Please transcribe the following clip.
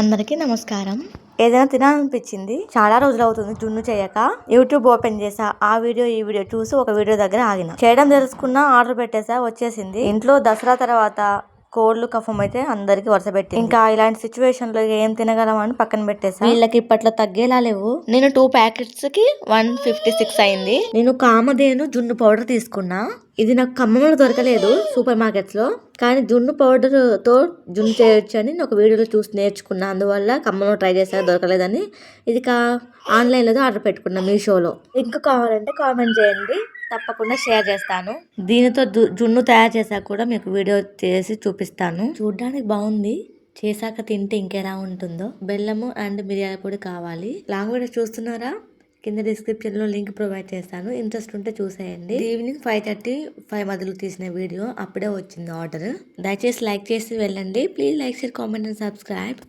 అందరికీ నమస్కారం. ఏదైనా తినాలనిపించింది చాలా రోజులు అవుతుంది జున్ను చేయక యూట్యూబ్ ఓపెన్ చేసా ఆ వీడియో ఈ వీడియో చూసి ఒక వీడియో దగ్గర ఆగిన. చేయడం తెలుసుకున్నా ఆర్డర్ పెట్టేసా వచ్చేసింది. ఇంట్లో దసరా తర్వాత కోళ్ళు కఫం అయితే అందరికి వరుస పెట్టి ఇంకా ఇలాంటి సిచ్యువేషన్లో ఏం తినగలం అని పక్కన పెట్టేసా. వీళ్ళకి ఇప్పట్లో తగ్గేలా లేవు. నేను టూ ప్యాకెట్స్కి వన్ ఫిఫ్టీ సిక్స్ అయింది. నేను కామధేను జున్ను పౌడర్ తీసుకున్నా. ఇది నాకు ఖమ్మంలో దొరకలేదు సూపర్ మార్కెట్స్లో. కానీ జున్ను పౌడర్తో జున్ను చేయొచ్చు అని ఒక వీడియోలో చూసి నేర్చుకున్నా. అందువల్ల ఖమ్మంలో ట్రై చేసా దొరకలేదని. ఇది కా ఆన్లైన్లో ఆర్డర్ పెట్టుకున్నా మీషోలో. లింక్ కావాలంటే కామెంట్ చేయండి. తప్పకుండా షేర్ చేస్తాను. దీనితో జున్ను తయారు చేశాక కూడా మీకు వీడియో చేసి చూపిస్తాను. చూడ్డానికి బాగుంది. చేశాక తింటే ఇంకెలా ఉంటుందో. బెల్లము అండ్ మిరియాల పొడి కావాలి. లాంగ్ వీడియో చూస్తున్నారా? కింద డిస్క్రిప్షన్లో లింక్ ప్రొవైడ్ చేస్తాను. ఇంట్రెస్ట్ ఉంటే చూసేయండి. ఈవినింగ్ ఫైవ్ థర్టీ ఫైవ్ మధ్యలో తీసిన వీడియో. అప్పుడే వచ్చింది ఆర్డర్ దయచేసి లైక్ చేసి వెళ్ళండి. Please like share comment and subscribe.